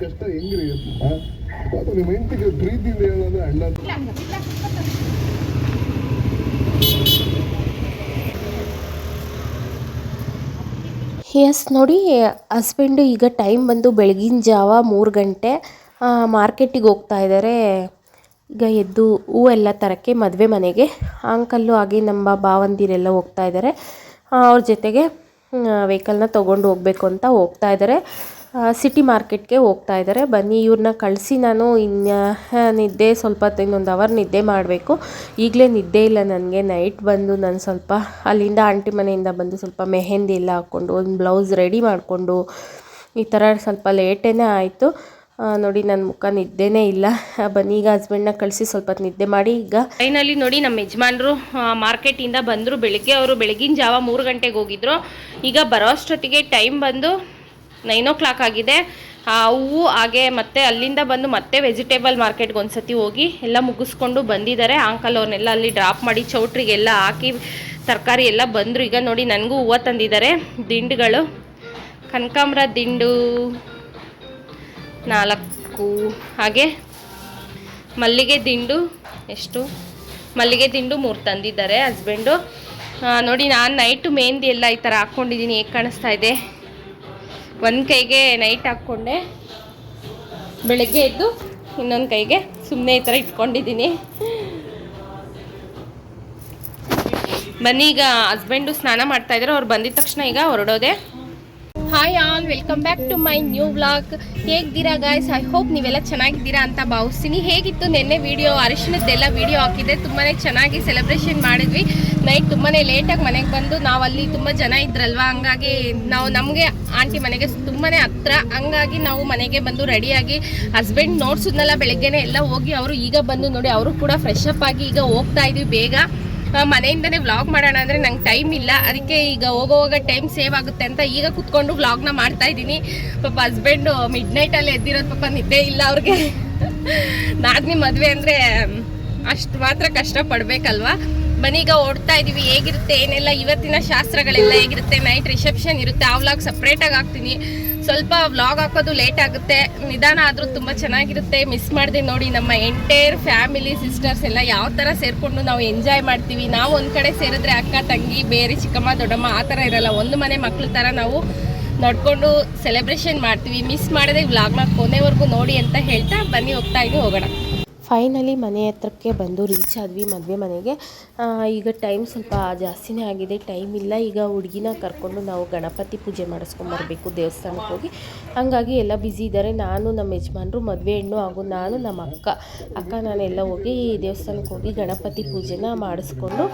ಕಷ್ಟ ಹೆಂಗ್ರಿ? ನಿಮ್ಮ ಹೆಂಡತಿಗೆ ಪ್ರೀತಿಯಿಂದ ಹೇಳೋದು ಅಣ್ಣ ಎಸ್ ನೋಡಿ ಹಸ್ಬೆಂಡು ಈಗ ಟೈಮ್ ಬಂದು ಬೆಳಗಿನ ಜಾವ ಮೂರು ಗಂಟೆ ಮಾರ್ಕೆಟಿಗೆ ಹೋಗ್ತಾ ಇದ್ದಾರೆ ಈಗ ಎದ್ದು ಹೂವೆಲ್ಲ ತರೋಕ್ಕೆ ಮದುವೆ ಮನೆಗೆ. ಅಂಕಲ್ಲು ಹಾಗೆ ನಮ್ಮ ಭಾವಂದಿರೆಲ್ಲ ಹೋಗ್ತಾ ಇದ್ದಾರೆ ಅವ್ರ ಜೊತೆಗೆ ವೆಹಿಕಲ್ನ ತೊಗೊಂಡು ಹೋಗಬೇಕು ಅಂತ ಹೋಗ್ತಾ ಇದ್ದಾರೆ ಸಿಟಿ ಮಾರ್ಕೆಟ್ಗೆ ಹೋಗ್ತಾ ಇದ್ದಾರೆ ಬನ್ನಿ ಇವ್ರನ್ನ ಕಳಿಸಿ ನಾನು ಇನ್ನು ನಿದ್ದೆ ಸ್ವಲ್ಪ ಇನ್ನೊಂದು ಅವರ್ ನಿದ್ದೆ ಮಾಡಬೇಕು. ಈಗಲೇ ನಿದ್ದೆ ಇಲ್ಲ ನನಗೆ. ನೈಟ್ ಬಂದು ನಾನು ಸ್ವಲ್ಪ ಅಲ್ಲಿಂದ ಆಂಟಿ ಮನೆಯಿಂದ ಬಂದು ಸ್ವಲ್ಪ ಮೆಹೆಂದಿ ಎಲ್ಲ ಹಾಕ್ಕೊಂಡು, ಒಂದು ಬ್ಲೌಸ್ ರೆಡಿ ಮಾಡಿಕೊಂಡು, ಈ ಥರ ಸ್ವಲ್ಪ ಲೇಟೇ ಆಯಿತು. ನೋಡಿ ನನ್ನ ಮುಖ ನಿದ್ದೆನೇ ಇಲ್ಲ. ಬನ್ನಿ, ಈಗ ಹಸ್ಬೆಂಡ್ನ ಕಳಿಸಿ ಸ್ವಲ್ಪ ನಿದ್ದೆ ಮಾಡಿ. ಈಗ ಟ್ರೈನಲ್ಲಿ ನೋಡಿ, ನಮ್ಮ ಯಜಮಾನರು ಮಾರ್ಕೆಟಿಂದ ಬಂದರು. ಬೆಳಿಗ್ಗೆ ಅವರು ಬೆಳಗಿನ ಜಾವ ಮೂರು ಗಂಟೆಗೆ ಹೋಗಿದ್ರು. ಈಗ ಬರೋ ಅಷ್ಟೊತ್ತಿಗೆ ಟೈಮ್ ಬಂದು ನೈನ್ ಓ ಕ್ಲಾಕ್ ಆಗಿದೆ. ಹೂವು ಹಾಗೆ ಮತ್ತೆ ಅಲ್ಲಿಂದ ಬಂದು ಮತ್ತೆ ವೆಜಿಟೇಬಲ್ ಮಾರ್ಕೆಟ್ಗೆ ಒಂದ್ಸತಿ ಹೋಗಿ ಎಲ್ಲ ಮುಗಿಸ್ಕೊಂಡು ಬಂದಿದ್ದಾರೆ. ಅಂಕಲ್ ಅವ್ರನ್ನೆಲ್ಲ ಅಲ್ಲಿ ಡ್ರಾಪ್ ಮಾಡಿ ಚೌಟ್ರಿಗೆಲ್ಲ ಹಾಕಿ ತರಕಾರಿ ಎಲ್ಲ ಬಂದರು. ಈಗ ನೋಡಿ ನನಗೂ ಹೂವು ತಂದಿದ್ದಾರೆ. ದಿಂಡುಗಳು. ಕನಕಾಂಬ್ರ ದಿಂಡು ನಾಲ್ಕು. ಹಾಗೆ ಮಲ್ಲಿಗೆ ದಿಂಡು ಎಷ್ಟು? ಮಲ್ಲಿಗೆ ದಿಂಡು ಮೂರು ತಂದಿದ್ದಾರೆ ಹಸ್ಬೆಂಡು ನೋಡಿ ನಾನು ನೈಟು ಮೆಹಂದಿ ಎಲ್ಲ ಈ ಥರ ಹಾಕ್ಕೊಂಡಿದ್ದೀನಿ ಹೇಗೆ ಕಾಣಿಸ್ತಾ ಇದೆ? ಒಂದು ಕೈಗೆ ನೈಟ್ ಹಾಕ್ಕೊಂಡೆ. ಬೆಳಗ್ಗೆ ಎದ್ದು ಇನ್ನೊಂದು ಕೈಗೆ ಸುಮ್ಮನೆ ಈ ಥರ ಇಟ್ಕೊಂಡಿದ್ದೀನಿ. ಬನ್ನಿ, ಈಗ ಹಸ್ಬೆಂಡು ಸ್ನಾನ ಮಾಡ್ತಾ ಇದ್ದಾರೆ, ಅವ್ರು ಬಂದಿದ ತಕ್ಷಣ ಈಗ ಹೊರಡೋದೆ. Hi all welcome back to my new vlog ಹೇಗಿದ್ದೀರಾ ಗಾಯ್ಸ್ ಐ ಹೋಪ್ ನೀವೆಲ್ಲ ಚೆನ್ನಾಗಿದ್ದೀರಾ ಅಂತ ಭಾವಿಸ್ತೀನಿ. ಹೇಗಿತ್ತು ನಿನ್ನೆ ವಿಡಿಯೋ ಅರಿಶಿನದ್ದೆಲ್ಲ ವಿಡಿಯೋ ಹಾಕಿದ್ದೆ. ತುಂಬಾ ಚೆನ್ನಾಗಿ ಸೆಲೆಬ್ರೇಷನ್ ಮಾಡಿದ್ವಿ. ನೈಟ್ ತುಂಬಾ ಲೇಟಾಗಿ ಮನೆಗೆ ಬಂದು ನಾವು ಅಲ್ಲಿ ತುಂಬ ಜನ ಇದ್ರಲ್ವಾ, ಹಂಗಾಗಿ ನಾವು ನಮಗೆ ಆಂಟಿ ಮನೆಗೆ ತುಂಬಾ ಹತ್ರ. ಹಂಗಾಗಿ ನಾವು ಮನೆಗೆ ಬಂದು ರೆಡಿಯಾಗಿ ಹಸ್ಬೆಂಡ್ ನೋಡ್ಸಿದ್ನಲ್ಲ ಬೆಳಗ್ಗೆನೆ ಎಲ್ಲ ಹೋಗಿ ಅವರು ಈಗ ಬಂದು ನೋಡಿ ಅವರು ಕೂಡ ಫ್ರೆಶ್ ಅಪ್ ಆಗಿ ಈಗ ಹೋಗ್ತಾ ಇದ್ವಿ ಬೇಗ. ಮನೆಯಿಂದನೇ ವ್ಲಾಗ್ ಮಾಡೋಣ ಅಂದರೆ ನಂಗೆ ಟೈಮ್ ಇಲ್ಲ. ಅದಕ್ಕೆ ಈಗ ಹೋಗೋವಾಗ ಟೈಮ್ ಸೇವ್ ಆಗುತ್ತೆ ಅಂತ ಈಗ ಕುತ್ಕೊಂಡು ವ್ಲಾಗ್ನ ಮಾಡ್ತಾ ಇದ್ದೀನಿ. ಪಾಪ ಹಸ್ಬೆಂಡು ಮಿಡ್ ನೈಟಲ್ಲಿ ಎದ್ದಿರೋದು ಪಾಪ ನಿದ್ದೆ ಇಲ್ಲ ಅವ್ರಿಗೆ. ನಾದಿನಿ ಮದುವೆ ಅಂದರೆ ಅಷ್ಟು ಮಾತ್ರ ಕಷ್ಟ ಪಡ್ಬೇಕಲ್ವಾ? ಬನ್ನಿ ಈಗ ಓಡ್ತಾ ಇದೀವಿ, ಹೇಗಿರುತ್ತೆ, ಏನೆಲ್ಲ ಇವತ್ತಿನ ಶಾಸ್ತ್ರಗಳೆಲ್ಲ ಹೇಗಿರುತ್ತೆ, ನೈಟ್ ರಿಸೆಪ್ಷನ್ ಇರುತ್ತೆ, ಆ ವ್ಲಾಗ್ ಸಪ್ರೇಟಾಗಿ ಹಾಕ್ತೀನಿ. ಸ್ವಲ್ಪ ವ್ಲಾಗ್ ಹಾಕೋದು ಲೇಟ್ ಆಗುತ್ತೆ, ನಿಧಾನ ಆದರೂ ತುಂಬ ಚೆನ್ನಾಗಿರುತ್ತೆ ಮಿಸ್ ಮಾಡಿದೆ ನೋಡಿ ನಮ್ಮ ಎಂಟೈರ್ ಫ್ಯಾಮಿಲಿ ಸಿಸ್ಟರ್ಸ್ ಎಲ್ಲ ಯಾವ ಥರ ಸೇರಿಕೊಂಡು ನಾವು ಎಂಜಾಯ್ ಮಾಡ್ತೀವಿ, ನಾವು ಒಂದು ಕಡೆ ಸೇರಿದ್ರೆ ಅಕ್ಕ, ತಂಗಿ, ಬೇರೆ ಚಿಕ್ಕಮ್ಮ, ದೊಡ್ಡಮ್ಮ, ಆ ಥರ ಇರಲ್ಲ, ಒಂದು ಮನೆ ಮಕ್ಳ ಥರ ನಾವು ನಡ್ಕೊಂಡು ಸೆಲೆಬ್ರೇಷನ್ ಮಾಡ್ತೀವಿ ಮಿಸ್ ಮಾಡದೆ ವ್ಲಾಗ್ನ ಕೊನೆವರೆಗೂ ನೋಡಿ ಅಂತ ಹೇಳ್ತಾ ಬನ್ನಿ, ಹೋಗ್ತಾ ಇದ್ದು ಹೋಗೋಣ. ಫೈನಲಿ ಮನೆ ಹತ್ರಕ್ಕೆ ಬಂದು ರೀಚ್ ಆದ್ವಿ ಮದುವೆ ಮನೆಗೆ. ಈಗ ಟೈಮ್ ಸ್ವಲ್ಪ ಜಾಸ್ತಿನೇ ಆಗಿದೆ. ಟೈಮ್ ಇಲ್ಲ. ಈಗ ಹುಡುಗಿನ ಕರ್ಕೊಂಡು ನಾವು ಗಣಪತಿ ಪೂಜೆ ಮಾಡಿಸ್ಕೊಂಬರ್ಬೇಕು ದೇವಸ್ಥಾನಕ್ಕೆ ಹೋಗಿ. ಹಾಗಾಗಿ ಎಲ್ಲ ಬ್ಯುಸಿ ಇದ್ದಾರೆ ನಾನು ನಮ್ಮ ಯಜಮಾನರು ಮದುವೆ ಹೆಣ್ಣು ಹಾಗೂ ನಾನು ನಮ್ಮ ಅಕ್ಕ. ಅಕ್ಕ ನಾನೆಲ್ಲ ಹೋಗಿ ದೇವಸ್ಥಾನಕ್ಕೆ ಹೋಗಿ ಗಣಪತಿ ಪೂಜೆನ ಮಾಡಿಸ್ಕೊಂಡು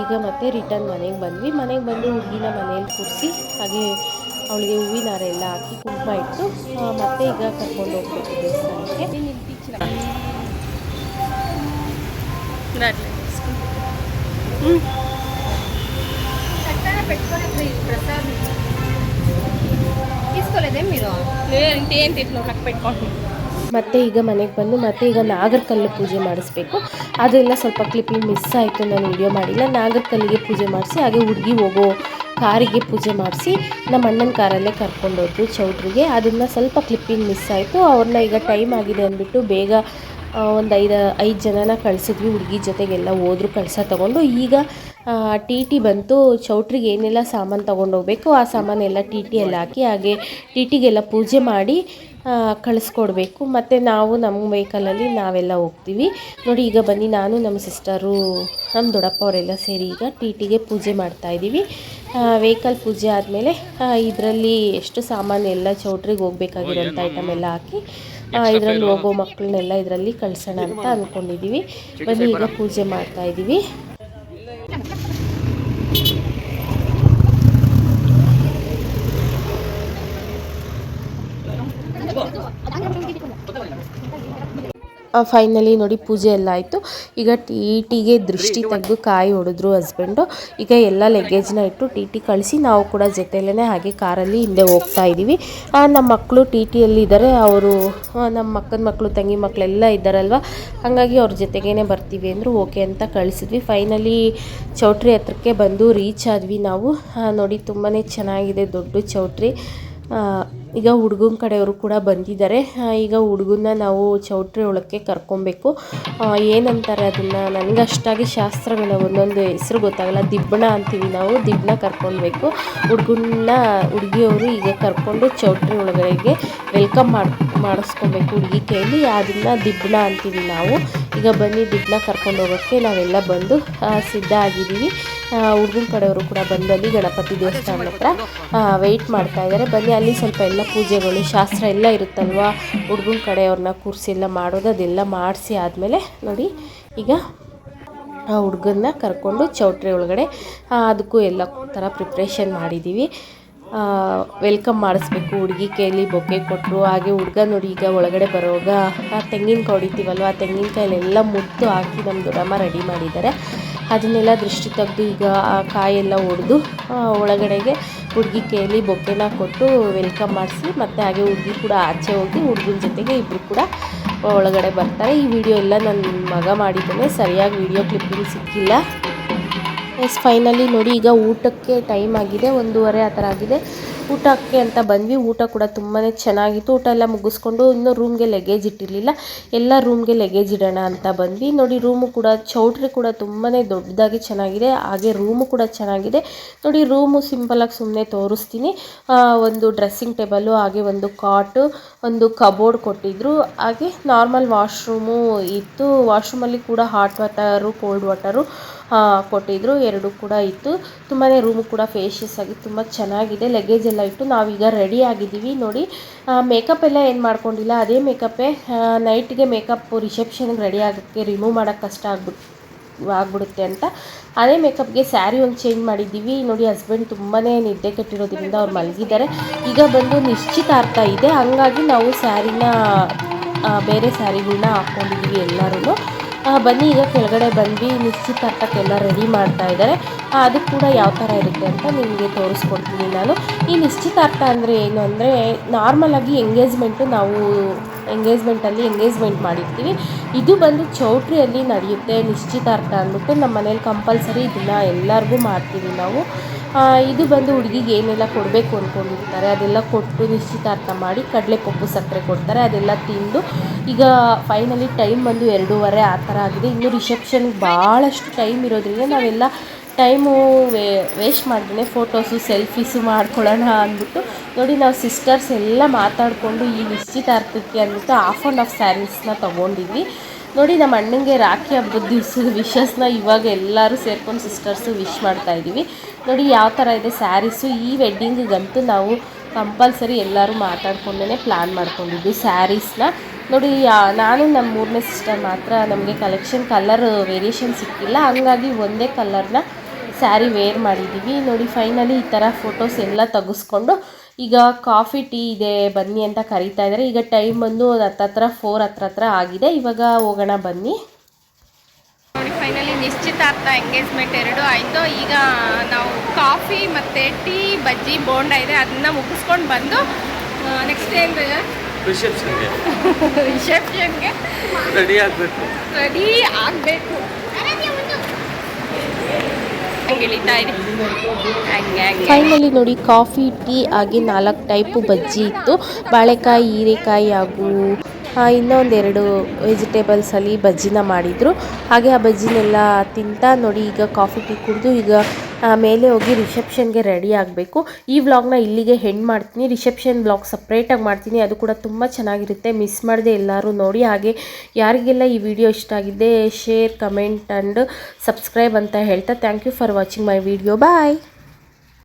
ಈಗ ಮತ್ತೆ ರಿಟರ್ನ್ ಮನೆಗೆ ಬಂದ್ವಿ. ಮನೆಗೆ ಬಂದು ಹುಡುಗಿನ ಮನೆಯಲ್ಲಿ ಕೂರಿಸಿ, ಹಾಗೆ ಅವಳಿಗೆ ಹೂವಿನ ಹಾರ ಎಲ್ಲ ಹಾಕಿ ಕುಂಕುಮ ಇಟ್ಟು ಮತ್ತೆ ಈಗ ಕರ್ಕೊಂಡು ಹೋಗ್ಬೇಕು ದೇವಸ್ಥಾನಕ್ಕೆ. తీసుకోలేదే మీరు ఏంటి ఏంటి ఇట్లా నాకు పెట్టుకోండి ಮತ್ತೆ ಈಗ ಮನೆಗೆ ಬಂದು ಮತ್ತೆ ಈಗ ನಾಗರಕಲ್ಲು ಪೂಜೆ ಮಾಡಿಸ್ಬೇಕು ಅದೆಲ್ಲ ಸ್ವಲ್ಪ ಕ್ಲಿಪ್ಪಿಂಗ್ ಮಿಸ್ ಆಯಿತು ನಾನು ವಿಡಿಯೋ ಮಾಡಿಲ್ಲ ನಾಗರಕಲ್ಲಿಗೆ ಪೂಜೆ ಮಾಡಿಸಿ ಹಾಗೆ ಹುಡುಗಿ ಹೋಗೋ ಕಾರಿಗೆ ಪೂಜೆ ಮಾಡಿಸಿ ನಮ್ಮ ಅಣ್ಣನ ಕಾರಲ್ಲೇ ಕರ್ಕೊಂಡೋದ್ರು ಚೌಟ್ರಿಗೆ ಅದನ್ನು ಸ್ವಲ್ಪ ಕ್ಲಿಪ್ಪಿಂಗ್ ಮಿಸ್ ಆಯಿತು ಅವ್ರನ್ನ ಈಗ ಟೈಮ್ ಆಗಿದೆ ಅಂದ್ಬಿಟ್ಟು ಬೇಗ ಒಂದು ಐದು ಐದು ಜನನ ಕಳಿಸಿದ್ವಿ, ಹುಡುಗಿ ಜೊತೆಗೆಲ್ಲ ಹೋದ್ರು ಕಳಿಸ ತೊಗೊಂಡು. ಈಗ ಟಿ ಟಿ ಬಂತು, ಚೌಟ್ರಿಗೆ ಏನೆಲ್ಲ ಸಾಮಾನು ತೊಗೊಂಡೋಗ್ಬೇಕು ಆ ಸಾಮಾನೆಲ್ಲ ಟಿ ಟಿಯಲ್ಲಿ ಹಾಕಿ, ಹಾಗೆ ಟಿ ಟಿಗೆಲ್ಲ ಪೂಜೆ ಮಾಡಿ ಕಳಿಸ್ಕೊಡ್ಬೇಕು. ಮತ್ತು ನಾವು ನಮ್ಮ ವೆಹಿಕಲಲ್ಲಿ ನಾವೆಲ್ಲ ಹೋಗ್ತೀವಿ. ನೋಡಿ, ಈಗ ಬನ್ನಿ, ನಾನು ನಮ್ಮ ಸಿಸ್ಟರು ನಮ್ಮ ದೊಡ್ಡಪ್ಪ ಅವರೆಲ್ಲ ಸೇರಿ ಈಗ ಟಿ ಟಿಗೆ ಪೂಜೆ ಮಾಡ್ತಾಯಿದ್ದೀವಿ ವೆಹಿಕಲ್ ಪೂಜೆ ಆದಮೇಲೆ ಇದರಲ್ಲಿ ಎಷ್ಟು ಸಾಮಾನು ಎಲ್ಲ ಚೌಟ್ರಿಗೆ ಹೋಗ್ಬೇಕಾಗಿರೋಂಥ ಐಟಮ್ ಎಲ್ಲ ಹಾಕಿ ಇದರಲ್ಲಿ ಹೋಗೋ ಮಕ್ಕಳನ್ನೆಲ್ಲ ಇದರಲ್ಲಿ ಕಳ್ಸೋಣ ಅಂತ ಅಂದ್ಕೊಂಡಿದ್ದೀವಿ ಬನ್ನಿ ಈಗ ಪೂಜೆ ಮಾಡ್ತಾ ಫೈನಲಿ ನೋಡಿ ಪೂಜೆ ಎಲ್ಲ ಆಯಿತು. ಈಗ ಟಿ ಟಿಗೆ ದೃಷ್ಟಿ ತೆಗೆದು ಕಾಯಿ ಹೊಡೆದ್ರು ಹಸ್ಬೆಂಡು ಈಗ ಎಲ್ಲ ಲಗೇಜ್ನ ಇಟ್ಟು ಟಿ ಟಿ ಕಳಿಸಿ ನಾವು ಕೂಡ ಜೊತೆಯಲ್ಲೇ ಹಾಗೆ ಕಾರಲ್ಲಿ ಹಿಂದೆ ಹೋಗ್ತಾ ಇದ್ದೀವಿ ನಮ್ಮ ಮಕ್ಕಳು ಟಿ ಟಿಯಲ್ಲಿ ಇದ್ದಾರೆ ಅವರು ನಮ್ಮ ಅಕ್ಕನ ಮಕ್ಕಳು ತಂಗಿ ಮಕ್ಕಳೆಲ್ಲ ಇದ್ದಾರಲ್ವ ಹಾಗಾಗಿ ಅವ್ರ ಜೊತೆಗೇ ಬರ್ತೀವಿ ಅಂದರು ಓಕೆ ಅಂತ ಕಳಿಸಿದ್ವಿ. ಫೈನಲಿ ಚೌಟ್ರಿ ಹತ್ರಕ್ಕೆ ಬಂದು ರೀಚ್ ಆದ್ವಿ ನಾವು. ನೋಡಿ ತುಂಬಾ ಚೆನ್ನಾಗಿದೆ ದೊಡ್ಡ ಚೌಟ್ರಿ. ಈಗ ಹುಡುಗನ ಕಡೆಯವರು ಕೂಡ ಬಂದಿದ್ದಾರೆ. ಈಗ ಹುಡುಗನ್ನ ನಾವು ಚೌಟ್ರಿ ಒಳಕ್ಕೆ ಕರ್ಕೊಬೇಕು. ಏನಂತಾರೆ ಅದನ್ನು? ನನಗಷ್ಟಾಗಿ ಶಾಸ್ತ್ರಗಳ ಒಂದೊಂದು ಹೆಸರು ಗೊತ್ತಾಗಲ್ಲ. ದಿಬ್ಬಣ ಅಂತೀವಿ ನಾವು, ದಿಬ್ಬಣ ಕರ್ಕೊಬೇಕು ಹುಡುಗನ್ನ, ಹುಡುಗಿಯವರು ಈಗ ಕರ್ಕೊಂಡು ಚೌಟ್ರಿ ಒಳಗಡೆಗೆ ವೆಲ್ಕಮ್ ಮಾಡಿ ಮಾಡಿಸ್ಕೊಬೇಕು ಹುಡುಗಿ ಕೈಯಲ್ಲಿ ಅದನ್ನು ದಿಬ್ಬಣ ಅಂತೀವಿ ನಾವು. ಈಗ ಬನ್ನಿ ದಿಬ್ಬಣ ಕರ್ಕೊಂಡು ಹೋಗೋಕ್ಕೆ ನಾವೆಲ್ಲ ಬಂದು ಸಿದ್ಧ ಆಗಿದ್ದೀವಿ. ಹುಡುಗನ ಕಡೆಯವರು ಕೂಡ ಬಂದಲ್ಲಿ ಗಣಪತಿ ದೇವಸ್ಥಾನದ ಹತ್ರ ವೆಯ್ಟ್ ಮಾಡ್ತಾ ಇದ್ದಾರೆ. ಬನ್ನಿ, ಅಲ್ಲಿ ಸ್ವಲ್ಪ ಎಲ್ಲ ಪೂಜೆಗಳು, ಶಾಸ್ತ್ರ ಎಲ್ಲ ಇರುತ್ತಲ್ವ? ಹುಡುಗನ ಕಡೆಯವ್ರನ್ನ ಕೂರಿಸಿ ಎಲ್ಲ ಮಾಡೋದು, ಅದೆಲ್ಲ ಮಾಡಿಸಿ ಆದಮೇಲೆ ನೋಡಿ, ಈಗ ಆ ಹುಡುಗನ್ನ ಕರ್ಕೊಂಡು ಚೌಟ್ರಿ ಒಳಗಡೆ ಅದಕ್ಕೂ ಎಲ್ಲ ಥರ ಪ್ರಿಪ್ರೇಷನ್ ಮಾಡಿದ್ದೀವಿ ವೆಲ್ಕಮ್ ಮಾಡಿಸ್ಬೇಕು, ಹುಡುಗಿ ಕೈಯಲ್ಲಿ ಬೊಕ್ಕೆ ಕೊಟ್ಟರು ಹಾಗೆ ಹುಡುಗ ನೋಡಿ ಈಗ ಒಳಗಡೆ ಬರೋವಾಗ, ಆ ತೆಂಗಿನಕಾಯಿ ಹೊಡಿತೀವಲ್ವ? ಆ ತೆಂಗಿನಕಾಯಲ್ಲೆಲ್ಲ ಮುದ್ದು ಹಾಕಿ ನಮ್ಮ ದೊಡ್ಡಮ್ಮ ರೆಡಿ ಮಾಡಿದ್ದಾರೆ. ಅದನ್ನೆಲ್ಲ ದೃಷ್ಟಿ ತೆಗೆದು ಈಗ ಆ ಕಾಯೆಲ್ಲ ಒಡೆದು ಒಳಗಡೆಗೆ ಹುಡುಗಿ ಕೈಯಲ್ಲಿ ಬೊಕ್ಕೆನ ಕೊಟ್ಟು ವೆಲ್ಕಮ್ ಮಾಡಿಸಿ, ಮತ್ತು ಹಾಗೆ ಹುಡುಗಿ ಕೂಡ ಆಚೆ ಹೋಗಿ ಹುಡುಗನ ಜೊತೆಗೆ ಇಬ್ಬರು ಕೂಡ ಒಳಗಡೆ ಬರ್ತಾರೆ. ಈ ವಿಡಿಯೋ ಎಲ್ಲ ನನ್ನ ಮಗ ಮಾಡಿದ್ದೇನೆ, ಸರಿಯಾಗಿ ವಿಡಿಯೋ ಕ್ಲಿಪ್ಪಿಂಗ್ ಸಿಕ್ಕಿಲ್ಲ. ಎಸ್ ಫೈನಲಿ ನೋಡಿ, ಈಗ ಊಟಕ್ಕೆ ಟೈಮ್ ಆಗಿದೆ, ಒಂದೂವರೆ ಆ ಥರ ಆಗಿದೆ. ಊಟಕ್ಕೆ ಅಂತ ಬಂದ್ವಿ. ಊಟ ಕೂಡ ತುಂಬಾ ಚೆನ್ನಾಗಿತ್ತು. ಊಟ ಎಲ್ಲ ಮುಗಿಸ್ಕೊಂಡು ಇನ್ನೂ ರೂಮ್ಗೆ ಲಗೇಜ್ ಇಟ್ಟಿರಲಿಲ್ಲ. ಎಲ್ಲ ರೂಮ್ಗೆ ಲಗೇಜ್ ಇಡೋಣ ಅಂತ ಬಂದ್ವಿ. ನೋಡಿ ರೂಮು ಕೂಡ, ಚೌಟ್ರಿ ಕೂಡ ತುಂಬಾ ದೊಡ್ಡದಾಗಿ ಚೆನ್ನಾಗಿದೆ. ಹಾಗೆ ರೂಮು ಕೂಡ ಚೆನ್ನಾಗಿದೆ. ನೋಡಿ ರೂಮು ಸಿಂಪಲಾಗಿ ಸುಮ್ಮನೆ ತೋರಿಸ್ತೀನಿ. ಒಂದು ಡ್ರೆಸ್ಸಿಂಗ್ ಟೇಬಲು ಹಾಗೆ ಒಂದು ಕಾಟು ಒಂದು ಕಬೋರ್ಡ್ ಕೊಟ್ಟಿದ್ರು. ಹಾಗೆ ನಾರ್ಮಲ್ ವಾಶ್ರೂಮು ಇತ್ತು. ವಾಶ್ರೂಮಲ್ಲಿ ಕೂಡ ಹಾಟ್ ವಾಟರು ಕೋಲ್ಡ್ ವಾಟರು ಕೊಟ್ಟಿದ್ರು. ಎರಡು ಕೂಡ ಇತ್ತು. ತುಂಬಾ ರೂಮು ಕೂಡ ಫೇಶಿಯಸ್ ಆಗಿ ತುಂಬ ಚೆನ್ನಾಗಿದೆ. ಲಗೇಜ್ ಎಲ್ಲ ಇಟ್ಟು ನಾವೀಗ ರೆಡಿ ಆಗಿದ್ದೀವಿ. ನೋಡಿ ಮೇಕಪ್ ಎಲ್ಲ ಏನು ಮಾಡ್ಕೊಂಡಿಲ್ಲ, ಅದೇ ಮೇಕಪ್ಪೇ ನೈಟ್ಗೆ ಮೇಕಪ್ ರಿಸೆಪ್ಷನ್ಗೆ ರೆಡಿ ಆಗೋಕ್ಕೆ ರಿಮೂವ್ ಮಾಡೋಕ್ಕೆ ಕಷ್ಟ ಆಗ್ಬಿಟ್ಟು ಆಗ್ಬಿಡುತ್ತೆ ಅಂತ. ಅದೇ ಮೇಕಪ್ಗೆ ಸ್ಯಾರಿ ಒಂದು ಚೇಂಜ್ ಮಾಡಿದ್ದೀವಿ. ನೋಡಿ ಹಸ್ಬೆಂಡ್ ತುಂಬಾ ನಿದ್ದೆ ಕೆಟ್ಟಿರೋದ್ರಿಂದ ಅವ್ರು ಮಲಗಿದ್ದಾರೆ. ಈಗ ಬಂದು ನಿಶ್ಚಿತಾರ್ಥ ಇದೆ. ಹಂಗಾಗಿ ನಾವು ಸ್ಯಾರಿನ ಬೇರೆ ಸ್ಯಾರಿಗಳನ್ನ ಹಾಕ್ಕೊಂಡಿದ್ದೀವಿ ಎಲ್ಲರೂ ಬನ್ನಿ, ಈಗ ಕೆಳಗಡೆ ಬಂದ್ವಿ ನಿಶ್ಚಿತಾರ್ಥಕ್ಕೆಲ್ಲ ರೆಡಿ ಮಾಡ್ತಾ ಇದ್ದಾರೆ. ಅದು ಕೂಡ ಯಾವ ಥರ ಇರುತ್ತೆ ಅಂತ ನಿಮಗೆ ತೋರಿಸ್ಕೊಡ್ತೀನಿ ನಾನು. ಈ ನಿಶ್ಚಿತಾರ್ಥ ಅಂದರೆ ಏನು ಅಂದರೆ ನಾರ್ಮಲಾಗಿ ಎಂಗೇಜ್ಮೆಂಟು ನಾವು ಎಂಗೇಜ್ಮೆಂಟಲ್ಲಿ ಎಂಗೇಜ್ಮೆಂಟ್ ಮಾಡಿರ್ತೀವಿ. ಇದು ಬಂದು ಚೌಟ್ರಿಯಲ್ಲಿ ನಡೆಯುತ್ತೆ, ನಿಶ್ಚಿತಾರ್ಥ ಅಂದ್ಬಿಟ್ಟು. ನಮ್ಮ ಮನೇಲಿ ಕಂಪಲ್ಸರಿ ಇದನ್ನು ಎಲ್ಲರಿಗೂ ಮಾಡ್ತೀವಿ ನಾವು. ಇದು ಬಂದು ಹುಡುಗಿಗೆ ಏನೆಲ್ಲ ಕೊಡಬೇಕು ಅಂದ್ಕೊಂಡಿರ್ತಾರೆ ಅದೆಲ್ಲ ಕೊಟ್ಟು ನಿಶ್ಚಿತಾರ್ಥ ಮಾಡಿ ಕಡಲೆ ಪಪ್ಪು ಸಕ್ಕರೆ ಕೊಡ್ತಾರೆ, ಅದೆಲ್ಲ ತಿಂದು ಈಗ ಫೈನಲಿ ಟೈಮ್ ಬಂದು ಎರಡೂವರೆ, ಆ ಥರ ಆಗಿದೆ. ಇನ್ನು ರಿಸೆಪ್ಷನ್ಗೆ ಭಾಳಷ್ಟು ಟೈಮ್ ಇರೋದ್ರಿಂದ ನಾವೆಲ್ಲ ಟೈಮು ವೇ ವೇಸ್ಟ್ ಮಾಡ್ದೇ ಫೋಟೋಸು ಸೆಲ್ಫೀಸು ಮಾಡ್ಕೊಳ್ಳೋಣ ಅಂದ್ಬಿಟ್ಟು, ನೋಡಿ ನಾವು ಸಿಸ್ಟರ್ಸ್ ಎಲ್ಲ ಮಾತಾಡಿಕೊಂಡು ಈ ನಿಶ್ಚಿತಾರ್ಥಕ್ಕೆ ಅಂದ್ಬಿಟ್ಟು ಆಫ್ ಆ್ಯಂಡ್ ಆಫ್ ಸ್ಯಾರೀಸ್ನ ತೊಗೊಂಡಿದ್ವಿ. ನೋಡಿ, ನಮ್ಮ ಅಣ್ಣಂಗೆ ರಾಖಿ ಹಬ್ಬದ ದಿವಸದ ವಿಶಸ್ನ ಇವಾಗ ಎಲ್ಲರೂ ಸೇರ್ಕೊಂಡು ಸಿಸ್ಟರ್ಸು ವಿಶ್ ಮಾಡ್ತಾ ಇದ್ದೀವಿ ನೋಡಿ, ಯಾವ ಥರ ಇದೆ ಸ್ಯಾರೀಸು ಈ ವೆಡ್ಡಿಂಗಿಗಂತೂ ನಾವು ಕಂಪಲ್ಸರಿ ಎಲ್ಲರೂ ಮಾತಾಡ್ಕೊಂಡೇ ಪ್ಲ್ಯಾನ್ ಮಾಡ್ಕೊಂಡಿದ್ದು ಸ್ಯಾರೀಸ್ನ ನೋಡಿ ನಾನು ನಮ್ಮ ಮೂರನೇ ಸಿಸ್ಟರ್ ಮಾತ್ರ ನಮಗೆ ಕಲೆಕ್ಷನ್ ಕಲರ್ ವೇರಿಯೇಷನ್ ಸಿಕ್ಕಿಲ್ಲ. ಹಂಗಾಗಿ ಒಂದೇ ಕಲರ್ನ ಸ್ಯಾರಿ ವೇರ್ ಮಾಡಿದ್ದೀವಿ ನೋಡಿ ಫೈನಲಿ ಈ ಥರ ಫೋಟೋಸ್ ಎಲ್ಲ ತೆಗೆಸ್ಕೊಂಡು ಈಗ ಕಾಫಿ ಟೀ ಇದೆ ಬನ್ನಿ ಅಂತ ಕರೀತಾ ಇದ್ದಾರೆ. ಈಗ ಟೈಮ್ ಬಂದು ಹತ್ತತ್ರ ಫೋರ್ ಹತ್ರ ಹತ್ರ ಆಗಿದೆ. ಇವಾಗ ಹೋಗೋಣ ಬನ್ನಿ. ನೋಡಿ ಫೈನಲಿ ನಿಶ್ಚಿತಾರ್ಥ ಎಂಗೇಜ್ಮೆಂಟ್ ಎರಡು ಆಯಿತು. ಈಗ ನಾವು ಕಾಫಿ ಮತ್ತು ಟೀ ಬಜ್ಜಿ ಬೋಂಡ ಇದೆ. ಅದನ್ನ ಮುಗಿಸ್ಕೊಂಡು ಬಂದು ನೆಕ್ಸ್ಟ್ ಏನು ರಿಸೆಪ್ಷನ್ಗೆ ರಿಸೆಪ್ಷನ್ಗೆ ರೆಡಿ ಆಗಬೇಕು. ರೆಡಿ ಆಗಬೇಕು. ಫೈನಲಿ ನೋಡಿ, ಕಾಫಿ, ಟೀ ಆಗಿ ನಾಲ್ಕು ಟೈಪು ಬಜ್ಜಿ ಇತ್ತು. ಬಾಳೆಕಾಯಿ, ಹೀರೆಕಾಯಿ ಹಾಗೂ ಇನ್ನೊಂದೆರಡು ವೆಜಿಟೇಬಲ್ಸಲ್ಲಿ ಬಜ್ಜಿನ ಮಾಡಿದರು. ಹಾಗೆ ಆ ಬಜ್ಜಿನೆಲ್ಲ ತಿಂತಾ ನೋಡಿ, ಈಗ ಕಾಫಿ, ಟೀ ಕುಡಿದು ಈಗ ಮೇಲೆ ಹೋಗಿ ರಿಸೆಪ್ಷನ್ಗೆ ರೆಡಿ ಆಗಬೇಕು. ಈ ವ್ಲಾಗ್ನ ಇಲ್ಲಿಗೆ ಹೆಣ್ಣು ಮಾಡ್ತೀನಿ. ರಿಸೆಪ್ಷನ್ ವ್ಲಾಗ್ ಸಪ್ರೇಟಾಗಿ ಮಾಡ್ತೀನಿ. ಅದು ಕೂಡ ತುಂಬ ಚೆನ್ನಾಗಿರುತ್ತೆ. ಮಿಸ್ ಮಾಡದೆ ಎಲ್ಲರೂ ನೋಡಿ. ಹಾಗೆ ಯಾರಿಗೆಲ್ಲ ಈ ವಿಡಿಯೋ ಇಷ್ಟ ಆಗಿದೆ ಶೇರ್ ಕಮೆಂಟ್ ಆ್ಯಂಡ್ ಸಬ್ಸ್ಕ್ರೈಬ್ ಅಂತ ಹೇಳ್ತಾ thank you for watching my video bye